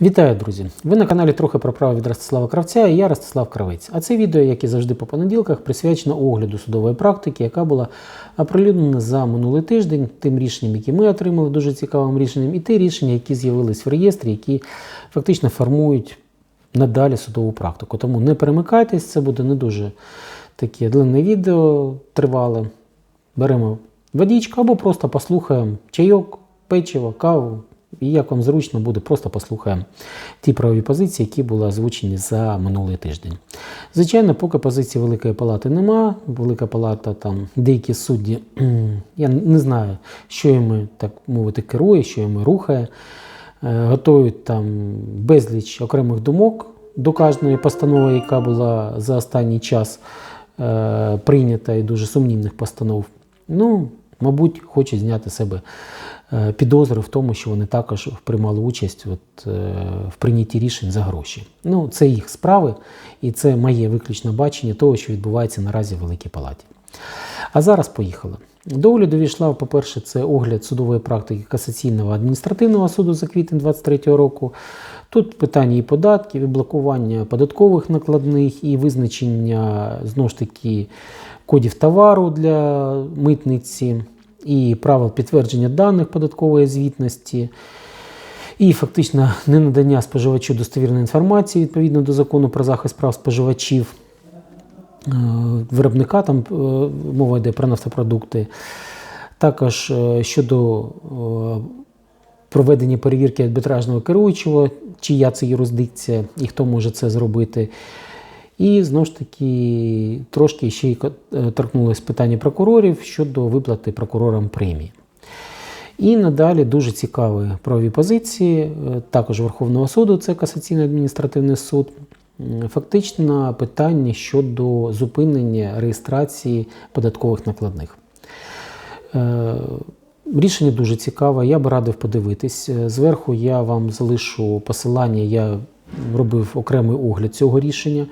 Вітаю, друзі! Ви на каналі трохи про право від Ростислава Кравця і я Ростислав Кравець. А це відео, як і завжди по понеділках, присвячено огляду судової практики, яка була оприлюднена за минулий тиждень, тим рішенням, які ми отримали, дуже цікавим рішенням, і ті рішення, які з'явились в реєстрі, які фактично формують надалі судову практику. Тому не перемикайтесь, це буде не дуже таке длинне відео, тривале. Беремо водичку або просто послухаємо чайок, печиво, каву. І як вам зручно буде, просто послухаємо ті правові позиції, які були озвучені за минулий тиждень. Звичайно, поки позиції Великої Палати нема. Велика Палата там деякі судді, я не знаю, що їм, так мовити, керує, що їм рухає. Е, Готують там безліч окремих думок до кожної постанови, яка була за останній час е, прийнята, і дуже сумнівних постанов. Ну, мабуть, хочуть зняти себе підозри в тому, що вони також приймали участь от, е, в прийнятті рішень за гроші. Ну, це їх справи, і це моє виключне бачення того, що відбувається наразі в Великій Палаті. А зараз поїхали. До огляду війшла, по-перше, це огляд судової практики касаційного адміністративного суду за квітень 2023 року. Тут питання і податків, і блокування податкових накладних, і визначення знову ж таки кодів товару для митниці, і правил підтвердження даних податкової звітності. І фактично ненадання споживачу достовірної інформації відповідно до закону про захист прав споживачів. Е, виробника, там е, мова йде про нафтопродукти. Також е, щодо проведення перевірки арбітражного керуючого, чия це юрисдикція і хто може це зробити. І знову ж таки трошки ще й е, питання прокурорів щодо виплати прокурорам премії. І надалі дуже цікаві правові позиції, е, також Верховного суду, це касаційний адміністративний суд. Фактично питання щодо зупинення реєстрації податкових накладних. Е, Рішення дуже цікаве, я би радив подивитись. Зверху я вам залишу посилання, я робив окремий огляд цього рішення,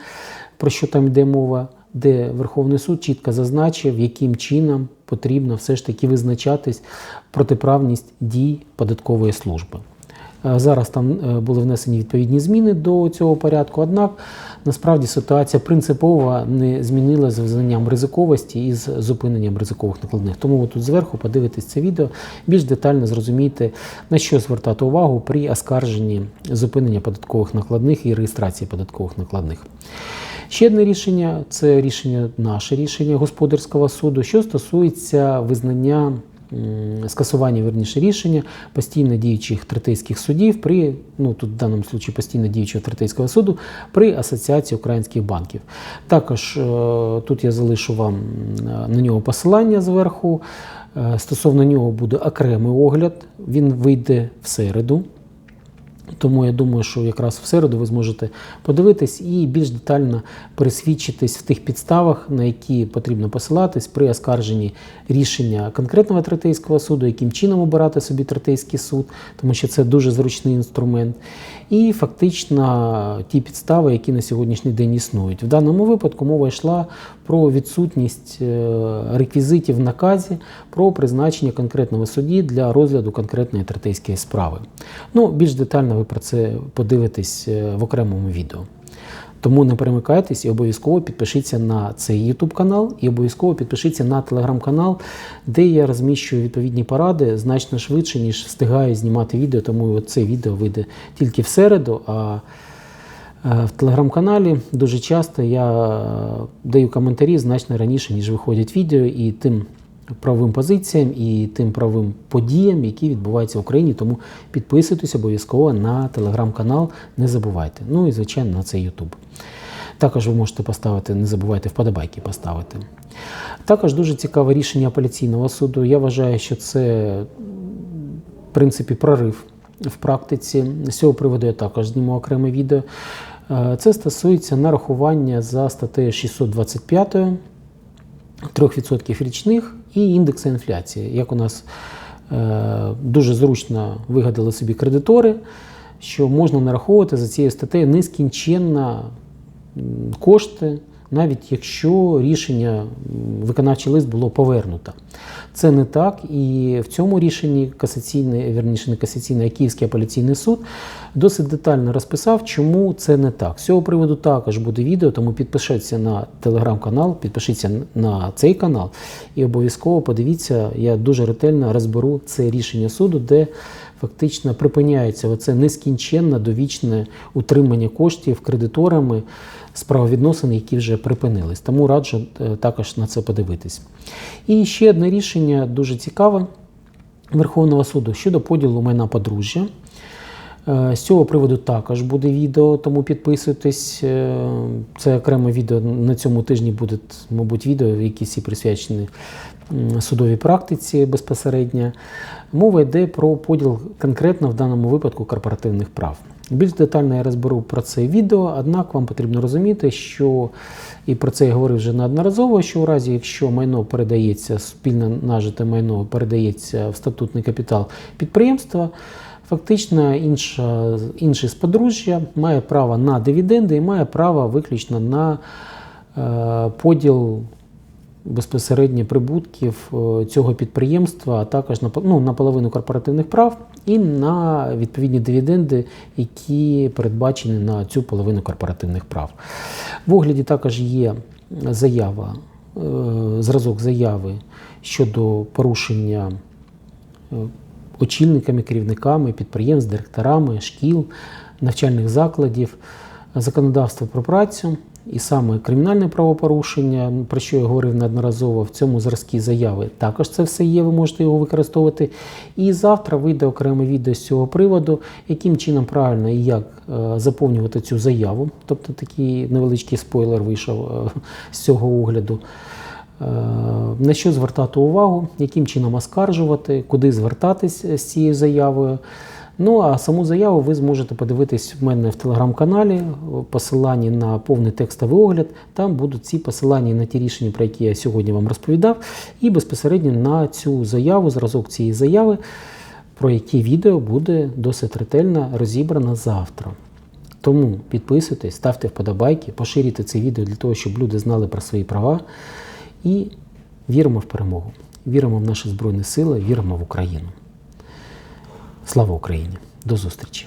про що там йде мова, де Верховний суд чітко зазначив, яким чином потрібно все ж таки визначатись протиправність дій податкової служби. Е, Зараз там е, були внесені відповідні зміни до цього порядку, однак насправді ситуація принципово не змінилася з визнанням ризиковості і з зупиненням ризикових накладних. Тому ви тут зверху подивитесь це відео, більш детально зрозумієте, на що звертати увагу при оскарженні зупинення податкових накладних і реєстрації податкових накладних. Ще одне рішення це рішення, наше рішення господарського суду, що стосується визнання скасування верніше рішення постійно діючих третейських судів при ну тут в даному случаї постійно діючого третейського суду при асоціації українських банків. Також е, тут я залишу вам на нього посилання зверху. Е, Стосовно нього буде окремий огляд. Він вийде в середу. Тому я думаю, що якраз в середу ви зможете подивитись і більш детально пересвідчитись в тих підставах, на які потрібно посилатись при оскарженні рішення конкретного третейського суду, яким чином обирати собі третейський суд, тому що це дуже зручний інструмент. І фактично ті підстави, які на сьогоднішній день існують. В даному випадку мова йшла про відсутність е, реквізитів в наказі про призначення конкретного судді для розгляду конкретної третейської справи. Ну, більш детально ви про це подивитесь е, в окремому відео. Тому не перемикайтесь і обов'язково підпишіться на цей YouTube канал і обов'язково підпишіться на телеграм-канал, де я розміщую відповідні поради значно швидше, ніж встигаю знімати відео. Тому це відео вийде тільки в середу. А е, в телеграм-каналі дуже часто я е, даю коментарі значно раніше, ніж виходять відео, і тим правовим позиціям і тим правовим подіям, які відбуваються в Україні. Тому підписуйтесь обов'язково на телеграм-канал, не забувайте. Ну і звичайно на цей YouTube. Також ви можете поставити, не забувайте вподобайки поставити. Також дуже цікаве рішення апеляційного суду. Я вважаю, що це в принципі прорив в практиці. З цього приводу я також зніму окреме відео. Е, Це стосується нарахування за статтею 625 3% річних і індекси інфляції. Як у нас е, дуже зручно вигадали собі кредитори, що можна нараховувати за цією статтею нескінченно кошти навіть якщо рішення виконавчий лист було повернуто. Це не так, і в цьому рішенні касаційний, вірніше не касаційний, а Київський апеляційний суд досить детально розписав, чому це не так. З цього приводу також буде відео, тому підпишіться на телеграм-канал, підпишіться на цей канал і обов'язково подивіться, я дуже ретельно розберу це рішення суду, де фактично припиняється оце нескінченне довічне утримання коштів кредиторами з правовідносин, які вже припинились. Тому раджу е, також на це подивитись. І ще одне рішення дуже цікаве Верховного суду щодо поділу майна подружжя. Е, З цього приводу також буде відео, тому підписуйтесь. Е, Це окреме відео на цьому тижні буде, мабуть, відео, які всі присвячені судовій практиці безпосередньо. Мова йде про поділ конкретно в даному випадку корпоративних прав. Більш детально я розберу про це відео, однак вам потрібно розуміти, що і про це я говорив вже неодноразово, що у разі, якщо майно передається, спільно нажите майно передається в статутний капітал підприємства, фактично інша, інший з подружжя має право на дивіденди і має право виключно на е, поділ безпосередньо прибутків е, цього підприємства, а також на, ну, на половину корпоративних прав і на відповідні дивіденди, які передбачені на цю половину корпоративних прав. В огляді також є заява, е, зразок заяви щодо порушення очільниками, керівниками підприємств, директорами, шкіл, навчальних закладів, законодавства про працю. І саме кримінальне правопорушення, про що я говорив неодноразово в цьому зразкі заяви, також це все є, ви можете його використовувати. І завтра вийде окреме відео з цього приводу, яким чином правильно і як е, заповнювати цю заяву. Тобто такий невеличкий спойлер вийшов е, з цього огляду. Е, На що звертати увагу, яким чином оскаржувати, куди звертатись з цією заявою. Ну а саму заяву ви зможете подивитись в мене в телеграм-каналі, посилання на повний текстовий огляд. Там будуть ці посилання на ті рішення, про які я сьогодні вам розповідав, і безпосередньо на цю заяву, зразок цієї заяви, про які відео буде досить ретельно розібрано завтра. Тому підписуйтесь, ставте вподобайки, поширюйте це відео для того, щоб люди знали про свої права. І віримо в перемогу. Віримо в наші Збройні Сили, віримо в Україну. Слава Україні! До зустрічі!